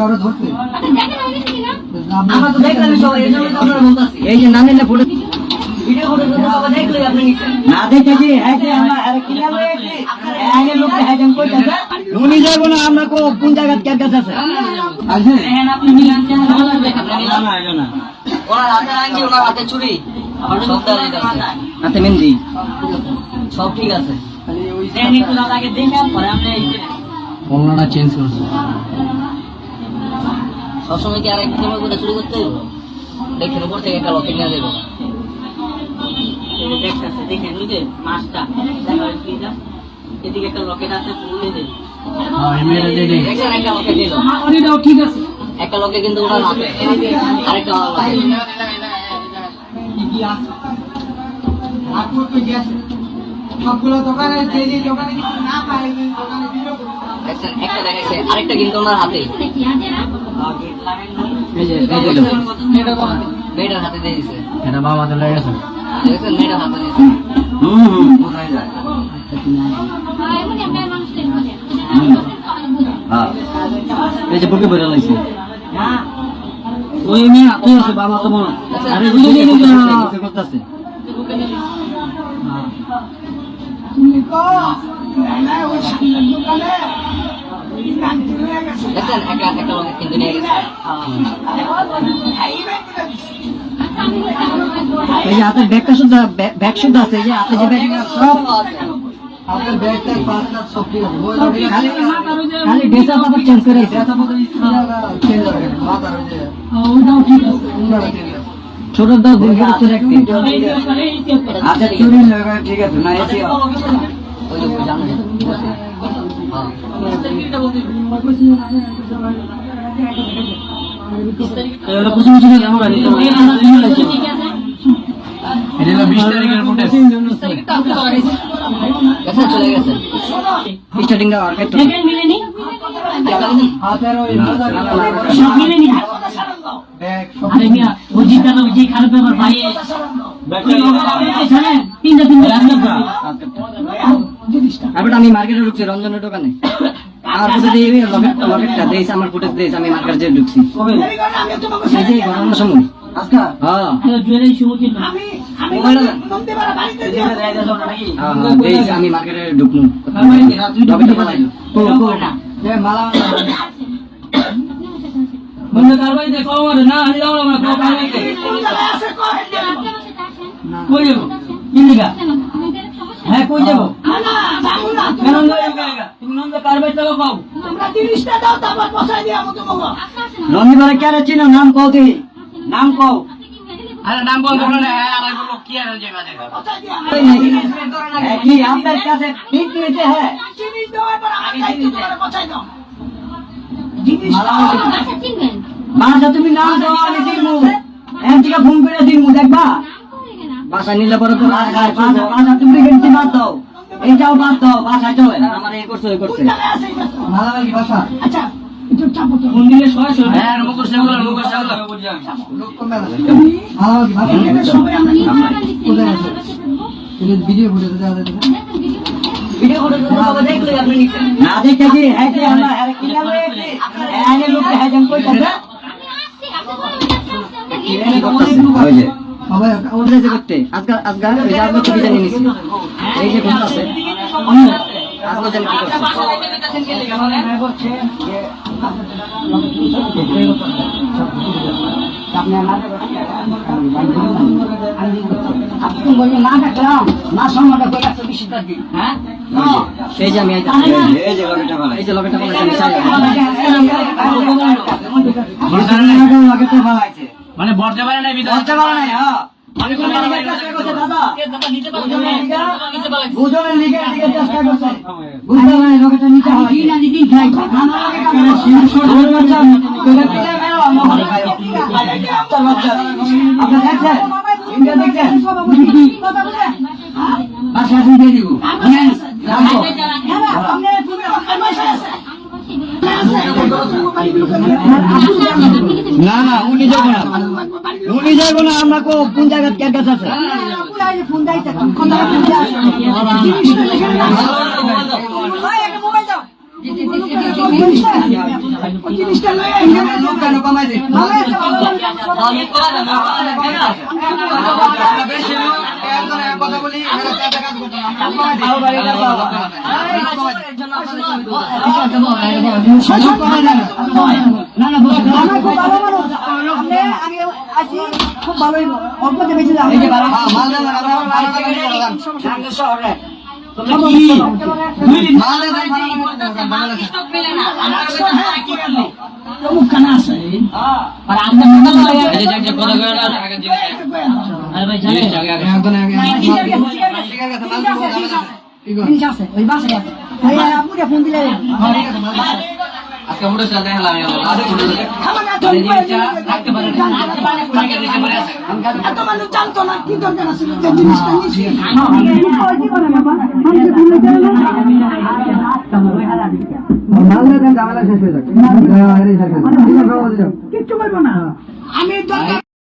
কারও ধরছে তো দেখলাম সবাই এই যে না নিলে ফটো না হ্যাঁ যে হয়েছে আগে লোক হ্যাঁ উনি যাইবো না আমরা কোন জায়গা কার কাছে আছে? হাতে মেহেন্দি। সব ঠিক আছে। খালি ওই সবসময় কি আর এক সময় করে চুরি করতে হইব? দেখেন উপর থেকে একটা লকেট নিয়ে দেবো দেখতেছে দেখেন ওই যে মাছটা দেখা কি এটা? এদিকে একটা লকেট আছে ফুল হ্যাঁ এই একটা লকেট কিন্তু আরেকটা একটা দেখাইছে আরেকটা কিন্তু ওনার হাতে। মেয়েটার হাতে দিয়ে দিছে। এটা বাবা তো লেগে গেছে দেখছেন মেয়েটার হাতে দিয়েছে হুম হুম কোথায় যায় হ্যাঁ এই যে বুকে বেরো লাইছে। ওই মেয়ে তুই আছে বাবা তো মনে আরে বুঝে নিয়ে বুঝে করতেছে। দেখছেন একটা একটা লকেট কিন্তু নিয়ে গেছে এই যে হাতের ব্যাগটা শুদ্ধ ব্যাগ শুদ্ধ আছে এই যে হাতে যে ব্যাগ সব আপনার ব্যাগটা পাঁচটা সব ঠিক আছে খালি খালি ড্রেস চেঞ্জ করে দিছে। ব্যথা চেঞ্জ হবে মাথার ওই যে ওটাও ঠিক আছে উন্নাটা চেঞ্জ আছে ছোট দাও দিন করে চলে আচ্ছা ঠিক আছে না এসে ওই লোক জানে হ্যাঁ এটা কিছু কিছু না আমার এটা এটা 20 তারিখের ফুটেজ গেছে চলে গেছে স্টার্টিং দা আর কাইতো হাতের ওই না, মোজা না, না, না, সব না। মিলে নি ব্যাগ সব আরে মিয়া ও জিতা তো যে খারাপ ব্যাপার ভাই তিনটা তিনটা তারপরে আমি মার্কেটে ঢুকছি রঞ্জনের দোকানে। আমার ফুটেজ এই লকেট লকেটটা দেইস আমার ফুটেজ দেইস আমি মার্কেটে ঢুকছি। এই যে ঘটনার সময় আজকা? হ্যাঁ। হ্যাঁ, হ্যাঁ, আমি মার্কেটে ঢুকনু লকেটটা পালাই কো কো যে মালা বন্ধ কম না আমি যাব না কম কারবাই কই যাব? ইন্দিকা হ্যাঁ কই যাব? কেন লই গেলেগা তুমি নন্দ কারবাই টাকা পাও রঞ্জিবারে কেন চিনো? নাম কও তুই নাম কও। আরে নাম বল বলো না। আরে বলো কি আর যাবে এই নাকি? হ্যাঁ, কি আপনার কাছে ঠিক নিতে হ্যাঁ। বাসা তুমি নাম দাও আমি দিমু। এম থেকে ফোন করে দিমু দেখবা? বাসা নিলে পরে তো বাসা তুমি গেছি বাদ দাও। এই যাও বাদ দাও বাসা চলে। আমার এই করছে ওই করছে। মালা লাগি বাসা শুনবে হ্যাঁ ভিডিও ভিডিও না হ্যাঁ আমরা হ্যাঁ হ্যাঁ হ্যাঁ ওই যে যে করতে আজকাল আজকাল ওই যে আজকাল ছবি জানিয়ে নিছি এই যে কোনটা আছে আজকাল জানি কি হ্যাঁ এই যে আমি এই যে- এই মানে বলতে পারে না বিধান বলতে পারা নাই হ্যাঁ আমি কোন দিকে চেষ্টা করছে দাদা বুঝনের লিগে দিকে চেষ্টা বুঝতে পারে লোকটা নিতে হয় না খাই না না বাচ্চা তোরা পিলে মেরো আমার ভাই ভাই তোর বাচ্চা আপনি দেখছেন ইন্ডিয়া দেখছেন বাসা দিয়ে দিব রাখো না না, উনি যাব না। উনি যাব না, আমরা কো কোন জায়গা কে কাছে আছে কথা বলি খুব ভালোই অল্প বেশি শহরে আমরা ঠিক আছে ওই বাসে আমি দরকার